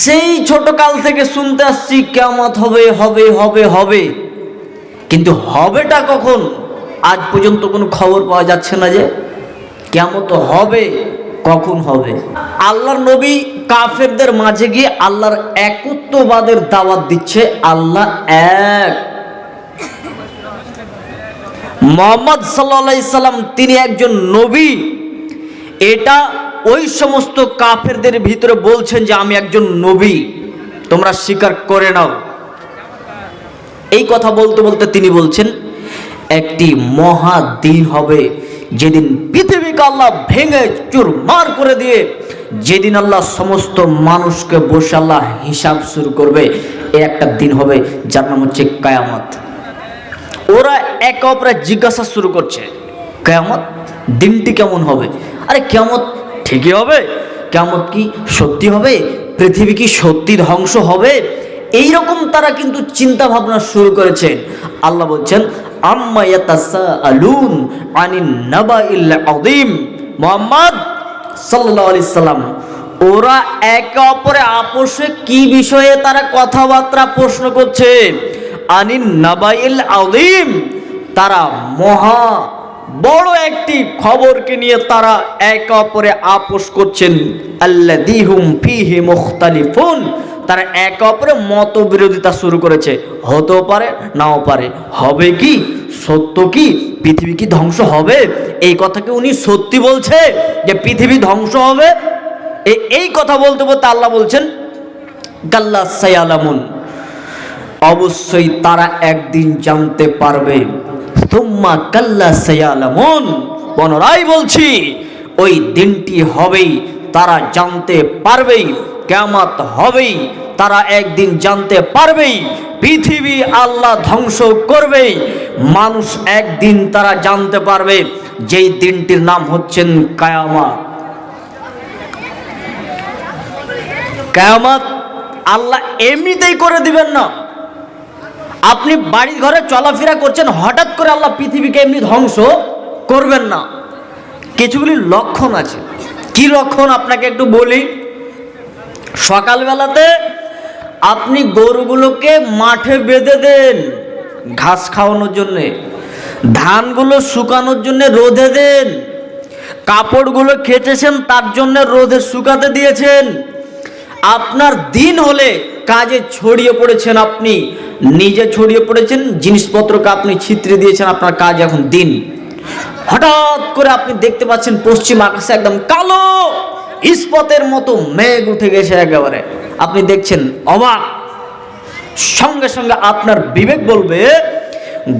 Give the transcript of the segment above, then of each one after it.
সেই ছোট কাল থেকে শুনতে আসছি কেমত হবে হবে হবে হবে। কিন্তু হবেটা কখন? আজ পর্যন্ত কোনো খবর পাওয়া যাচ্ছে না যে কেমত হবে, কখন হবে। আল্লাহর নবী কাফেরদের মাঝে গিয়ে আল্লাহর একত্ববাদের দাওয়াত দিচ্ছে, আল্লাহ এক। মোহাম্মদ সাল্লা সাল্লাম, তিনি একজন নবী। এটা ওই সমস্ত কাফেরদের ভিতরে বলছেন যে আমি একজন নবী, তোমরা স্বীকার করে নাও। এই কথা বলতে বলতে তিনি বলছেন, একটি মহা দিন হবে, যেদিন পৃথিবীকে আল্লাহ ভেঙে চুরমার করে দিয়ে যেদিন আল্লাহ সমস্ত মানুষকে বসে আল্লাহ হিসাব শুরু করবে, এ একটা দিন হবে যার নাম হচ্ছে কায়ামত। ওরা একে অপরে জিজ্ঞাসা শুরু করছে কেমত দিনটি কেমন হবে? আরে কেমত ঠিকই হবে? কেমন কি সত্যি হবে? পৃথিবী কি সত্যি ধ্বংস হবে? এই রকম তারা কিন্তু চিন্তা ভাবনা শুরু করেছেন। আল্লাহ বলছেন, আম্মা ইয়াতাসাআলুন আনিন নাবাইল আযীম। মুহাম্মদ সাল্লাল্লাহু আলাইহি সাল্লাম, ওরা একে অপরে আপোষে কি বিষয়ে তারা কথাবার্তা প্রশ্ন করছে? আনিন নাবাইল আযীম। তারা মহা বড় একটি খবরকে নিয়ে তারা একে অপরে আপোষ করছেন। আল্লাদিহুম তারা একে অপরে মতবিরোধিতা শুরু করেছে। হতেও পারে, নাও পারে। হবে কি? সত্য কি? পৃথিবী কি ধ্বংস হবে? এই কথাকে উনি সত্যি বলছে যে পৃথিবী ধ্বংস হবে? এই কথা বলতে বলতে আল্লাহ বলছেন গাল্লা সায়ালামুন। অবশ্যই তারা একদিন জানতে পারবে। তুম্মা কাল্লা সায়ালামুন। পুনরায় বলছি, ওই দিনটি হবেই, তারা জানতে পারবেই কেমত হবেই, তারা একদিন জানতে পারবেই, পৃথিবী আল্লাহ ধ্বংস করবেই, মানুষ একদিন তারা জানতে পারবে, যেই দিনটির নাম হচ্ছেন কায়ামত। কেয়ামত আল্লাহ এমনিতেই করে দিবেন না। আপনি বাড়ি ঘরে চলাফেরা করছেন, হঠাৎ করে আল্লাহ পৃথিবীকে এমনি ধ্বংস করবেন না। কিছুগুলি লক্ষণ আছে। কি লক্ষণ আপনাকে একটু বলি? সকালবেলাতে আপনি গরুগুলোকে মাঠে বেঁধে দেন ঘাস খাওয়ানোর জন্যে, ধানগুলো শুকানোর জন্য রোদে দেন, কাপড়গুলো খেটেছেন তার জন্য রোদে শুকাতে দিয়েছেন। আপনার দিন হলে কাজে ছড়িয়ে পড়েছেন আপনি, নিজে ছড়িয়ে পড়েছেন, জিনিসপত্রকে আপনি ছিত্রে দিয়েছেন, আপনার কাজ এখন দিন। হঠাৎ করে আপনি দেখতে পাচ্ছেন পশ্চিম আকাশে একদম কালো ইস্পতের মতো মেঘ উঠে গেছে একেবারে। আপনি দেখছেন অবাক। সঙ্গে সঙ্গে আপনার বিবেক বলবে,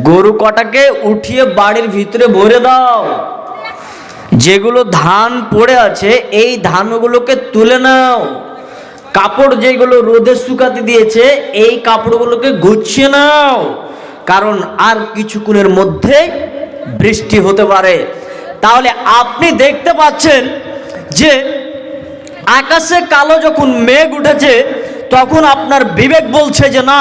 গরু কটাকে উঠিয়ে বাড়ির ভিতরে ভরে দাও। যেগুলো ধান পড়ে আছে, এই ধানগুলোকে তুলে নাও। কাপড় যেগুলো রোদে শুকাতে দিয়েছে, এই কাপড়গুলোকে গুছিয়ে নাও। কারণ আর কিছুক্ষণের মধ্যে বৃষ্টি হতে পারে। তাহলে আপনি দেখতে পাচ্ছেন যে আকাশে কালো যখন মেঘ উঠেছে, তখন আপনার বিবেক বলছে যে, না,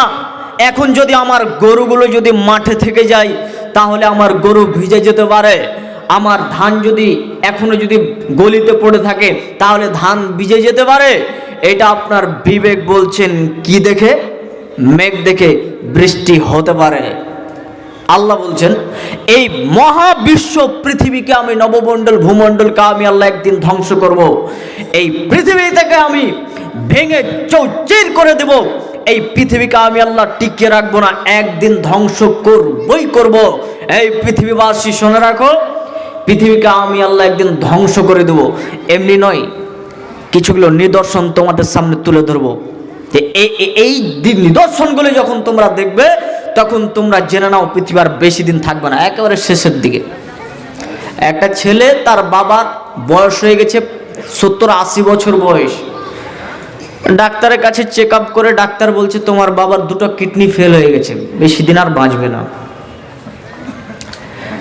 এখন যদি আমার গরুগুলো যদি মাঠে থেকে যায়, তাহলে আমার গরু ভিজে যেতে পারে। আমার ধান যদি এখনও যদি গলিতে পড়ে থাকে, তাহলে ধান ভিজে যেতে পারে। এটা আপনার বিবেক বলছেন কি দেখে মেঘ দেখে বৃষ্টি হতে পারে আল্লাহ বলছেন, এই মহাবিশ্ব পৃথিবীকে আমি নবমণ্ডল, ভূমণ্ডলকে আমি আল্লাহ একদিন ধ্বংস করব। এই পৃথিবী থেকে আমি ভেঙে চৌচির করে দেব এই পৃথিবীকে আমি আল্লাহ টিকিয়ে রাখব না, একদিন ধ্বংস করবই করব। এই পৃথিবীবাসী, শুনে রাখো, পৃথিবীকে আমি আল্লাহ একদিন ধ্বংস করে দেব এমনি নয় কিছুগুলো নিদর্শন তোমাদের সামনে তুলে ধরবো। এই নিদর্শনগুলো যখন তোমরা দেখবে, তখন তোমরা জেনে নাও পৃথিবী আর বেশি দিন থাকবে না, একেবারে শেষের দিকে। একটা ছেলে তার বাবার বয়স হয়ে গেছে সত্তর আশি বছর বয়স। ডাক্তারের কাছে চেক আপ করে ডাক্তার বলছে, তোমার বাবার দুটো কিডনি ফেল হয়ে গেছে, বেশি দিন আর বাঁচবে না।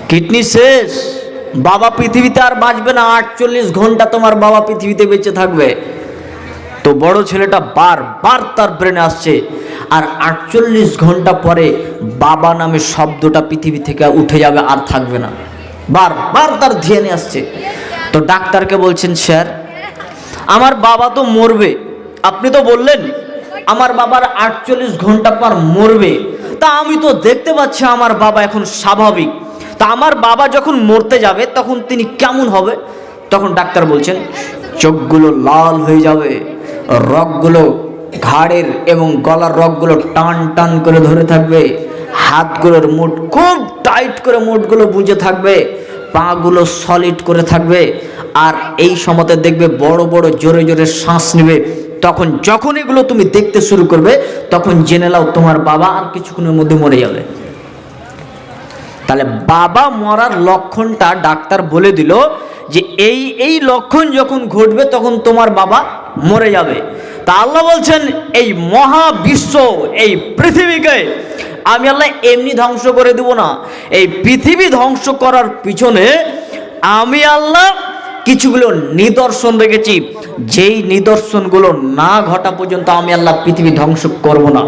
কিডনি শেষ। বাবা পৃথিবীতে আর বাঁচবে না, আটচল্লিশ ঘণ্টা তোমার বাবা পৃথিবীতে বেঁচে থাকবে। তো বড় ছেলেটা বার বার তার ব্রেনে আসছে। আর আটচল্লিশ ঘণ্টা পরে বাবা নামে শব্দটা পৃথিবী থেকে উঠে যাবে, আর থাকবে না। বার বার তার ধ্যানে আসছে। তো ডাক্তারকে বলছেন, স্যার, আমার বাবা তো মরবে। আপনি তো বললেন, আমার বাবার আটচল্লিশ ঘণ্টা পর মরবে। তা আমি তো দেখতে পাচ্ছি, আমার বাবা এখন স্বাভাবিক। তা আমার বাবা যখন মরতে যাবে, তখন তিনি কেমন হবে? তখন ডাক্তার বলছেন, চোখগুলো লাল হয়ে যাবে, রগগুলো ঘাড়ের এবং গলার রগগুলো টান টান করে ধরে থাকবে, হাতগুলোর মুঠ খুব টাইট করে মুঠগুলো বুঝে থাকবে, পাগুলো সলিড করে থাকবে, আর এই সময়তে দেখবে বড় বড় জোরে জোরে শ্বাস নেবে। তখন যখন এগুলো তুমি দেখতে শুরু করবে, তখন জেনে নাও তোমার বাবা আর কিছুক্ষণের মধ্যে মরে যাবে। তাহলে বাবা মরার লক্ষণটা ডাক্তার বলে দিল যে এই এই লক্ষণ যখন ঘটবে তখন তোমার বাবা মরে যাবে। তা আল্লাহ বলছেন, এই মহাবিশ্ব, এই পৃথিবীকে আমি আল্লাহ এমনি ধ্বংস করে দেব না। এই পৃথিবী ধ্বংস করার পিছনে আমি আল্লাহ কিছুগুলো নিদর্শন রেখেছি। যেই নিদর্শনগুলো না ঘটা পর্যন্ত আমি আল্লাহ পৃথিবী ধ্বংস করব না।